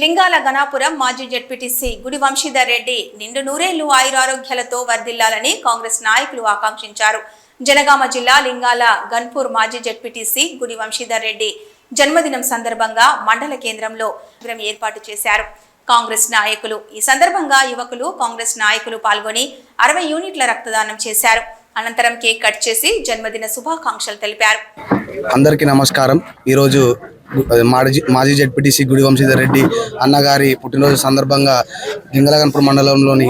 లింగాల గణాపురం మాజీ జడ్పీటీసీ గుడి వంశీధర్ రెడ్డి నిండు నూరేళ్ళు ఆయురారోగ్యాలతో వర్ధిల్లాలని కాంగ్రెస్ నాయకులు ఆకాంక్షించారు. జనగామ జిల్లా లింగాల గన్పూర్ మాజీ జడ్పీటీసీ గుడి వంశీధర్ రెడ్డి జన్మదినం సందర్భంగా మండల కేంద్రంలో ఏర్పాటు చేశారు. కాంగ్రెస్ నాయకులు ఈ సందర్భంగా యువకులు కాంగ్రెస్ నాయకులు పాల్గొని అరవై యూనిట్ల రక్తదానం చేశారు. అనంతరం కేక్ కట్ చేసి జన్మదిన శుభాకాంక్షలు తెలిపారు. అందరికీ నమస్కారం. ఈరోజు మాజీ మాజీ జడ్పీటీసీ గుడి వంశీధర్ రెడ్డి అన్నగారి పుట్టినరోజు సందర్భంగా గింగలగన్పూర్ మండలంలోని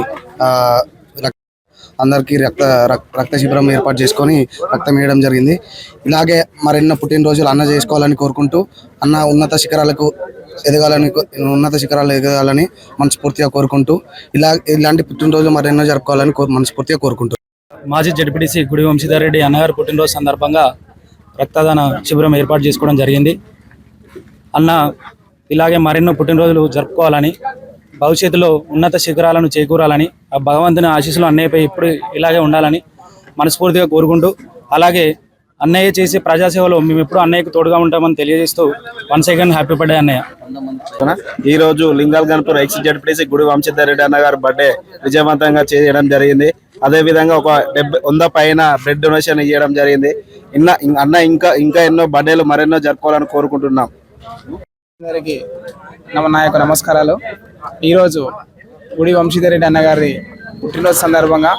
అందరికీ రక్త రక్- రక్త శిబిరం ఏర్పాటు చేసుకొని రక్తం వేయడం జరిగింది. ఇలాగే మరెన్నో పుట్టినరోజులు అన్న చేసుకోవాలని కోరుకుంటూ అన్న ఉన్నత శిఖరాలకు ఎదగాలని ఉన్నత శిఖరాలు ఎదగాలని మనస్ఫూర్తిగా కోరుకుంటూ ఇలా ఇలాంటి పుట్టినరోజులు మరెన్నో జరుపుకోవాలని మనస్ఫూర్తిగా కోరుకుంటూ. మాజీ జడ్పీటీసీ గుడి వంశీధర్ రెడ్డి అన్నగారి పుట్టినరోజు సందర్భంగా రక్తదాన శిబిరం ఏర్పాటు చేసుకోవడం జరిగింది. అన్న ఇలాగే మరెన్నో పుట్టినరోజులు జరుపుకోవాలని భవిష్యత్తులో ఉన్నత శిఖరాలను చేకూరాలని ఆ భగవంతుని ఆశీస్సులు అన్నయ్యపై ఇప్పుడు ఇలాగే ఉండాలని మనస్ఫూర్తిగా కోరుకుంటూ అలాగే అన్నయ్య చేసే ప్రజాసేవలో మేము ఎప్పుడు అన్నయ్యకు తోడుగా ఉంటామని తెలియజేస్తూ వన్ సెకండ్ హ్యాపీ బర్త్డే అన్నయ్య. ఈ రోజు లింగాల్ గన్పూర్ ఎక్స్ జడ్పీటీసీ గుడి వంశీధర్ రెడ్డి అన్న గారు బర్త్డే విజయవంతంగా చేయడం జరిగింది. అదే విధంగా ఒక డెబ్బై వంద పైన బ్లడ్ డొనేషన్ ఇవ్వడం జరిగింది. ఇన్న అన్న ఇంకా ఇంకా ఎన్నో బర్త్డేలు మరెన్నో జరుపుకోవాలని కోరుకుంటున్నాం. అందరికీ నమ నా యొక్క నమస్కారాలు. ఈరోజు గుడి వంశీధర్ రెడ్డి అన్నగారి పుట్టినరోజు సందర్భంగా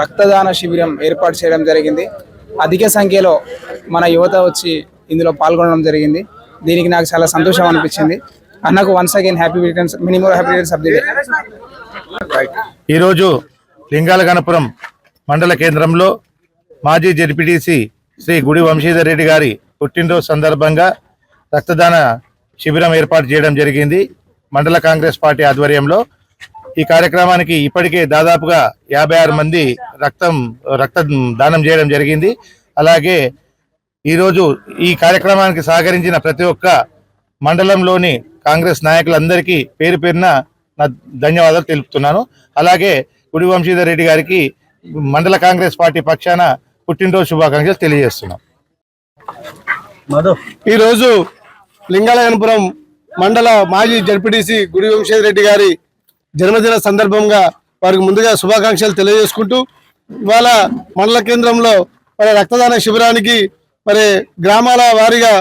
రక్తదాన శిబిరం ఏర్పాటు చేయడం జరిగింది. అధిక సంఖ్యలో మన యువత వచ్చి ఇందులో పాల్గొనడం జరిగింది. దీనికి నాకు చాలా సంతోషం అనిపించింది. అన్నకు once again happy returns minimum happy returns of the day ఈరోజు లింగాల గణపురం మండల కేంద్రంలో మాజీ జడ్పీటీసీ శ్రీ గుడి వంశీధర్ రెడ్డి గారి పుట్టినరోజు సందర్భంగా రక్తదాన శిబిరం ఏర్పాటు చేయడం జరిగింది. మండల కాంగ్రెస్ పార్టీ ఆధ్వర్యంలో ఈ కార్యక్రమానికి ఇప్పటికే దాదాపుగా యాభై ఆరు మంది రక్తం రక్త దానం చేయడం జరిగింది. అలాగే ఈరోజు ఈ కార్యక్రమానికి సహకరించిన ప్రతి ఒక్క మండలంలోని కాంగ్రెస్ నాయకులందరికీ పేరు పేరున నా ధన్యవాదాలు తెలుపుతున్నాను. అలాగే గుడి వంశీధర్ రెడ్డి గారికి మండల కాంగ్రెస్ పార్టీ పక్షాన పుట్టినరోజు శుభాకాంక్షలు తెలియజేస్తున్నాం. ఈరోజు లింగాలయనపురం మండల మాజీ జడ్పీటీసీ గుడి వంశేష్ రెడ్డి గారి జన్మదిన సందర్భంగా వారికి ముందుగా శుభాకాంక్షలు తెలియజేసుకుంటూ ఇవాళ మండల కేంద్రంలో మరి రక్తదాన శిబిరానికి మరి గ్రామాల వారీగా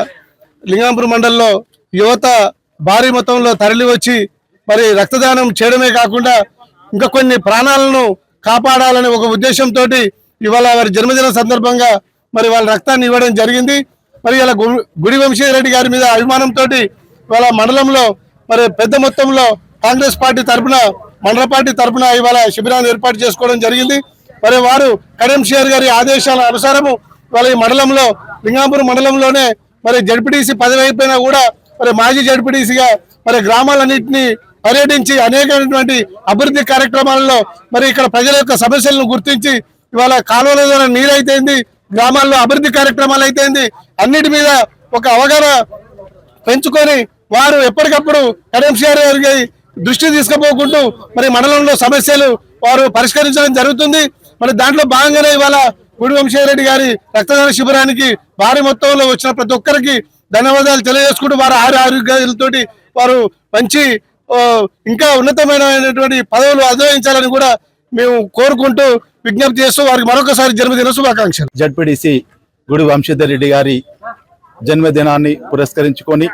లింగాపురం మండలంలో యువత భారీ మొత్తంలో తరలి వచ్చి మరి రక్తదానం చేయడమే కాకుండా ఇంకా కొన్ని ప్రాణాలను కాపాడాలనే ఒక ఉద్దేశంతో ఇవాళ వారి జన్మదిన సందర్భంగా మరి వాళ్ళ రక్తాన్ని ఇవ్వడం జరిగింది. మరి ఇలా గు- గుడి వంశీరెడ్డి గారి మీద అభిమానంతో ఇవాళ మండలంలో మరి పెద్ద మొత్తంలో కాంగ్రెస్ పార్టీ తరపున మండల పార్టీ తరపున ఇవాళ శిబిరాన్ని ఏర్పాటు చేసుకోవడం జరిగింది. మరి వారు కరీం గారి ఆదేశాల అనుసారము ఇవాళ ఈ మండలంలో లింగాపురం మండలంలోనే మరి జడ్పీటీసీ పదవి అయిపోయినా కూడా మరి మాజీ జడ్పీటీసీగా మరి గ్రామాలన్నింటినీ పర్యటించి అనేకమైనటువంటి అభివృద్ధి కార్యక్రమాలలో మరి ఇక్కడ ప్రజల యొక్క సమస్యలను గుర్తించి ఇవాళ కాలువల ద్వారా నీరైతేంది గ్రామాల్లో అభివృద్ధి కార్యక్రమాలు అయితేంది అన్నిటి మీద ఒక అవగాహన పెంచుకొని వారు ఎప్పటికప్పుడు కరీంసీఆర్ గారికి దృష్టి తీసుకుపోకుంటూ మరి మండలంలో సమస్యలు వారు పరిష్కరించడం జరుగుతుంది. మరి దాంట్లో భాగంగానే ఇవాళ గుడి వంశీరెడ్డి గారి రక్తదాన శిబిరానికి భారీ మొత్తంలో వచ్చిన ప్రతి ఒక్కరికి ధన్యవాదాలు తెలియజేసుకుంటూ వారు ఆరు ఆరోగ్యాలతో వారు మంచి ఇంకా ఉన్నతమైనటువంటి పదవులు అధిరోహించాలని కూడా మేము కోరుకుంటూ విజ్ఞప్తి చేస్తూ వారికి మరొకసారి జన్మదిన శుభాకాంక్షలు. జడ్పీడీసీ గుడి వంశీధర్ రెడ్డి గారి జన్మదినాన్ని పురస్కరించుకొని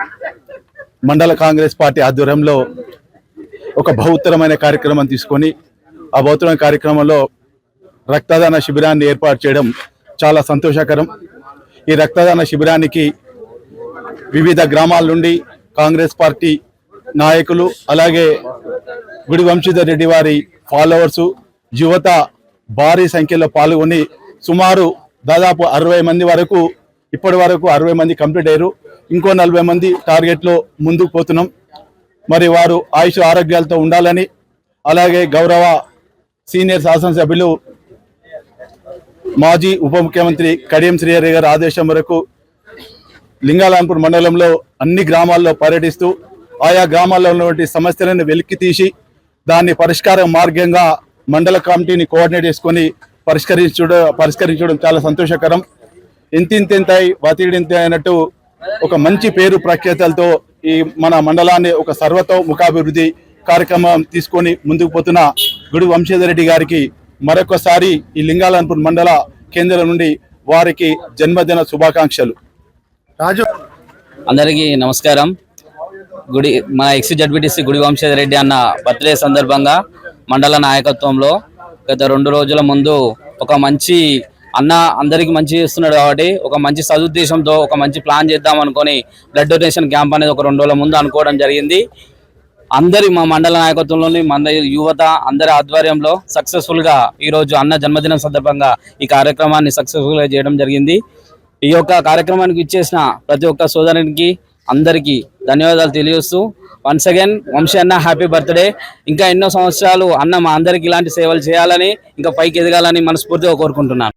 మండల కాంగ్రెస్ పార్టీ ఆధ్వర్యంలో ఒక బహుత్తరమైన కార్యక్రమం తీసుకొని ఆ బహుత్తరమైన కార్యక్రమంలో రక్తదాన శిబిరాన్ని ఏర్పాటు చేయడం చాలా సంతోషకరం. ఈ రక్తదాన శిబిరానికి వివిధ గ్రామాల నుండి కాంగ్రెస్ పార్టీ నాయకులు అలాగే గుడి వంశీధర్ రెడ్డి వారి ఫాలోవర్సు యువత భారీ సంఖ్యలో పాల్గొని సుమారు దాదాపు అరవై మంది వరకు ఇప్పటి వరకు అరవై మంది కంప్లీట్ అయ్యారు. ఇంకో నలభై మంది టార్గెట్లో ముందుకు పోతున్నాం. మరి వారు ఆయుష్ ఆరోగ్యాలతో ఉండాలని అలాగే గౌరవ సీనియర్ శాసనసభ్యులు మాజీ ఉప ముఖ్యమంత్రి కడియం శ్రీహరి గారి ఆదేశం వరకు లింగాలాంపూర్ మండలంలో అన్ని గ్రామాల్లో పర్యటిస్తూ ఆయా గ్రామాల్లో ఉన్నటువంటి సమస్యలను వెలికి తీసి దాన్ని పరిష్కార మార్గంగా మండల కమిటీని కోఆర్డినేట్ చేసుకొని పరిష్కరించడం పరిష్కరించడం చాలా సంతోషకరం. ఇంతింతెంతాయి వతిడింత అయినట్టు ఒక మంచి పేరు ప్రఖ్యాతలతో ఈ మన మండలాన్ని ఒక సర్వతోముఖాభివృద్ధి కార్యక్రమం తీసుకొని ముందుకు పోతున్న గుడి వంశీధర్ రెడ్డి గారికి మరొకసారి ఈ లింగాలన్పూర్ మండల కేంద్రం నుండి వారికి జన్మదిన శుభాకాంక్షలు. రాజు. అందరికీ నమస్కారం. గుడి మా ఎక్స్ జడ్బిటిసి గుడి వంశీధర్ రెడ్డి అన్న బర్త్డే సందర్భంగా మండల నాయకత్వంలో గత రెండు రోజుల ముందు ఒక మంచి అన్న అందరికి మంచి చేస్తున్నాడు కాబట్టి ఒక మంచి సదుద్దేశంతో ఒక మంచి ప్లాన్ చేద్దాం అనుకొని బ్లడ్ డొనేషన్ క్యాంప్ అనేది ఒక రెండు రోజుల ముందు అనుకోవడం జరిగింది. అందరి మా మండల నాయకత్వంలోని మన యువత అందరి ఆధ్వర్యంలో సక్సెస్ఫుల్గా ఈరోజు అన్న జన్మదినం సందర్భంగా ఈ కార్యక్రమాన్ని సక్సెస్ఫుల్గా చేయడం జరిగింది. ఈ యొక్క కార్యక్రమానికి ఇచ్చేసిన ప్రతి ఒక్క సోదరునికి అందరికీ ధన్యవాదాలు తెలియజేస్తూ వన్స్ అగైన్ వంశీ అన్న హ్యాపీ బర్త్డే ఇంకా ఎన్నో సంవత్సరాలు అన్న మా అందరికి ఇలాంటి సేవలు చేయాలని ఇంకా పైకి ఎదగాలని మనస్ఫూర్తిగా కోరుకుంటున్నాను.